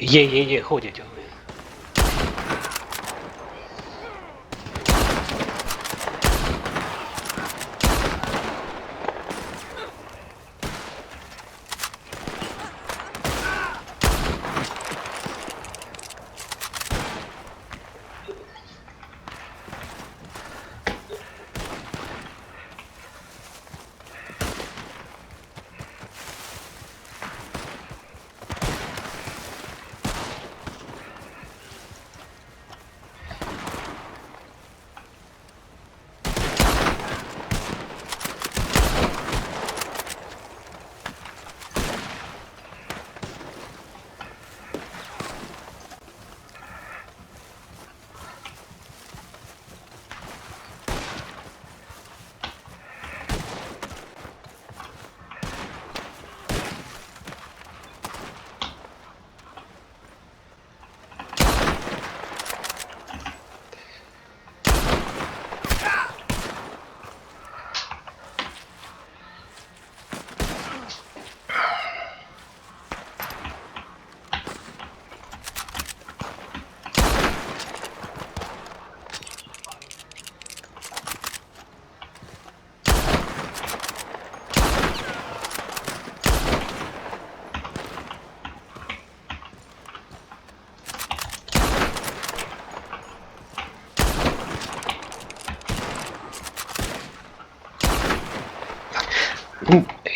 Є, є, є, ходять вони. Ну,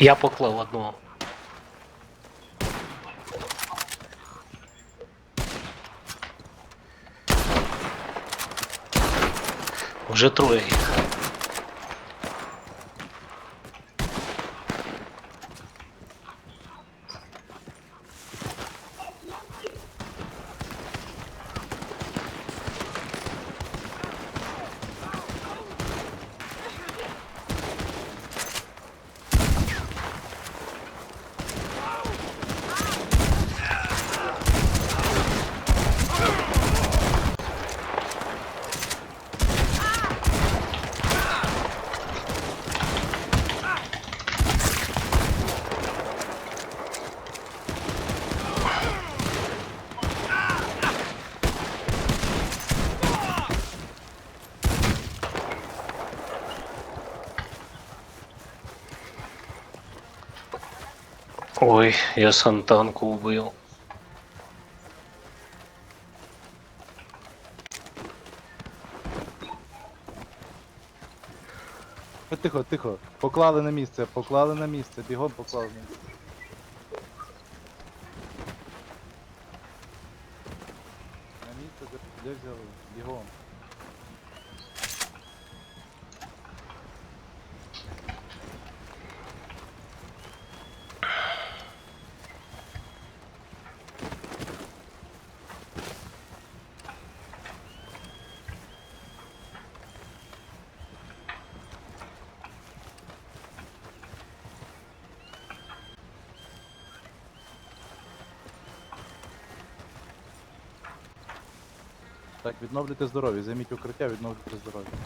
Я поклав одного. Вже троє їх. Ой, я Сантанку убив. Е, Тихо, тихо. Поклали на місце, поклали на місце, бігом поклали на місце. На місце, де, де взяли? Бігом. Так, відновлюйте здоров'я, займіть укриття, відновлюйте здоров'я.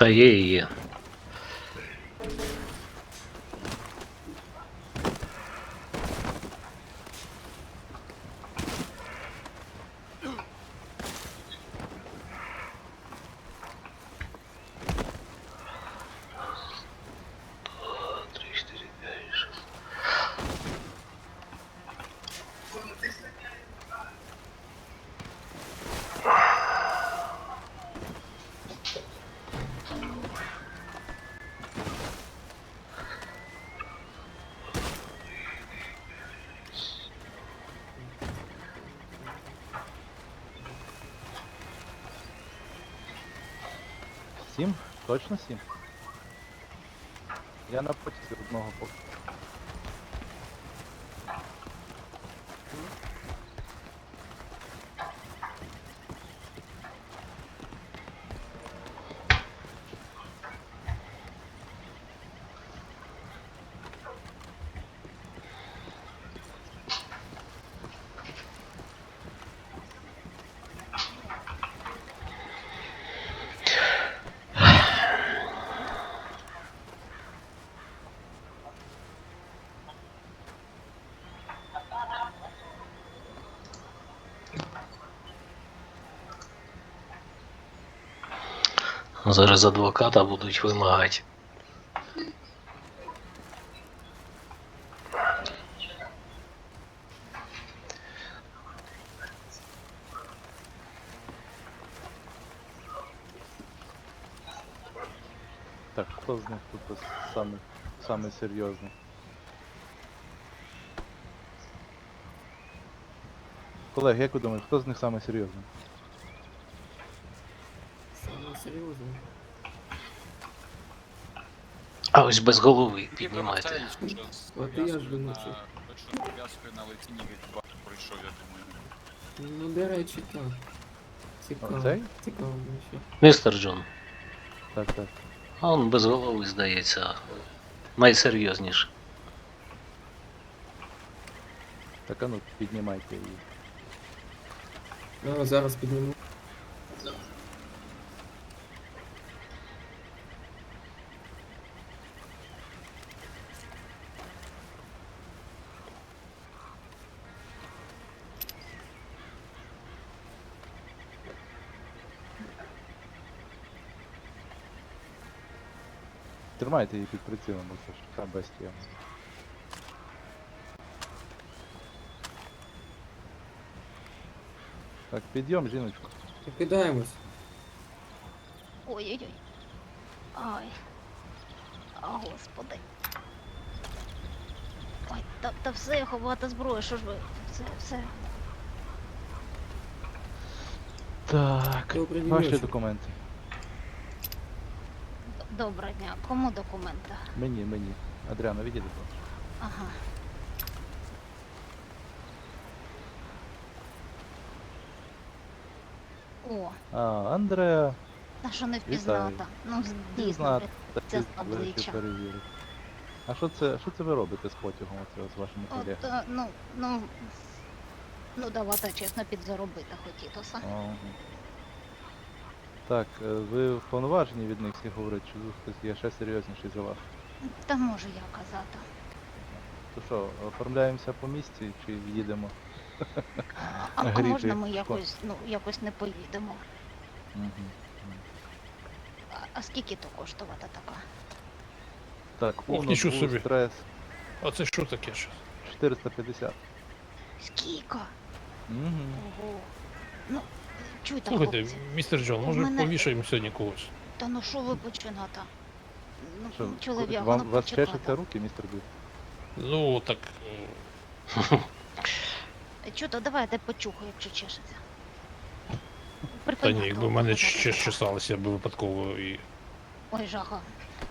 Та є і є. Сім? Точно сім? Я на потязі одного поки. Зараз адвоката будуть вимагати. Так, хто з них тут самий, самий серйозний? Колеги, як ви думаєте, хто з них самий серйозний? Саме серйозно. А ось без голови піднімайте. От і я ж думаю, що- Точно пов'язкою на лиці ніби бак пройшов, я думаю. Ну, до речі, так. Цікаво. Оцей? Цікаво ще. Містер Джон, Так, так. а он без голови здається. Найсерйозніше. Так, а ну, піднімайте її. Ну, зараз підніму. Тримайте її під прицілом, бо це ж та бестія. Так, підйом, жіночку. Кидаємось. Ой-ой-ой. Ай. А, господи. Ой, та, та все, ховати зброю, що ж ви? Все, все. Так. Добрий Ваші вечір. документи. Доброго дня. Кому документи? Мені, мені. Адріана, відійди. Ага. О, А, Андреа. та що не впізнати? Ну, дійсно, це з обличчя. А що це, що це ви робите з потягом оце, з вашими колегами? е, ну, ну, ну, давайте чесно підзаробити хотітося. Ага. Так, е, ви вповноважені від них всі говорять, чи хтось є ще серйозніший за вас? Та можу я казати. То що, оформляємося по місці чи їдемо? А, Гріти можна ми якось, ну, якось не поїдемо? Угу. А, а скільки то коштувати така? Так, Ох, Uno, нічого собі. стрес, А це що таке ж? 450. Скільки? Угу. Ого. Ну, чуйте, Слухайте, хлопці, містер Джон, може мене- повішаємо сьогодні когось? та ну що ви починати? Ну, Що, чоловік, вам, ну вас почекайте. чешуться руки, містер Бют? Ну, так. е, Чуто, давайте почухаю, якщо чешеться. Та ні, якби в мене ще чесалося, я би випадково і. Ой, жаха.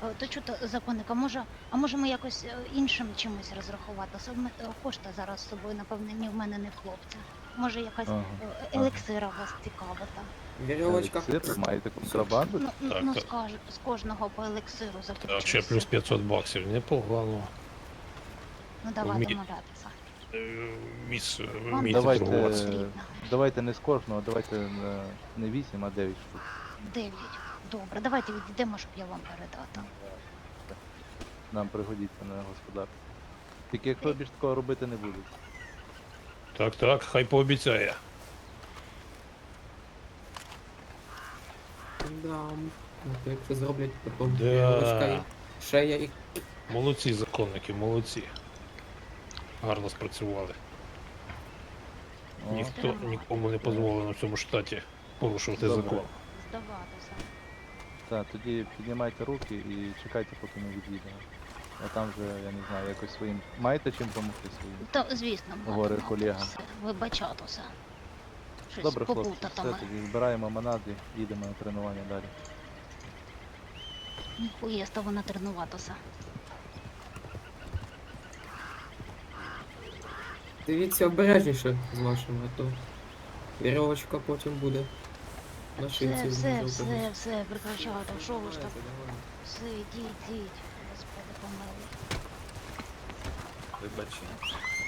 Е, То чуто, законника, може, а може ми якось е, іншим чимось розрахуватися? Ми е, кошти зараз з собою, напевне, ні в мене, ні в хлопця. Може якась Ага, е, ага. елексира вас цікавить. Вірьовочка. Елексир, маєте контрабанду? Ну, ну, Так, ну так. з, з кожного по елексиру заключу. ще плюс 500 баксів, непогано. Ну давайте Мі- домовлятися. Е, Міс, Вам вмієте Давайте, торгуватися. потрібно. давайте не з кожного, давайте е, не 8, а 9 штук. Дев'ять. Добре, давайте відійдемо, щоб я вам передати. Нам пригодіться на господарство. Тільки якщо більш такого робити не будуть. Так, так, хай пообіцяє. Да. То якщо зроблять потім Да. шея і Молодці законники, молодці. Гарно спрацювали. О, Ніхто нікому не дозволено в цьому штаті порушувати Добре. закон. Здаватися. Так, тоді піднімайте руки і чекайте, поки ми від'їдемо. А там вже, я не знаю, якось своїм. Маєте чим допомогти своїм? Та, звісно, Говори матиму. колегам. Все, Вибачатися. Щось Добре, хлопці, все, тоді збираємо манади, їдемо на тренування далі. Ніхуєста вона тренуватися. Дивіться обережніше з вашим, а то вірьовочка потім буде. На. Все, все, внизу все, когось. все, прекращайте. Що ви ж так? Все, йдіть, йдіть. Господи, помилуй. Вибачте.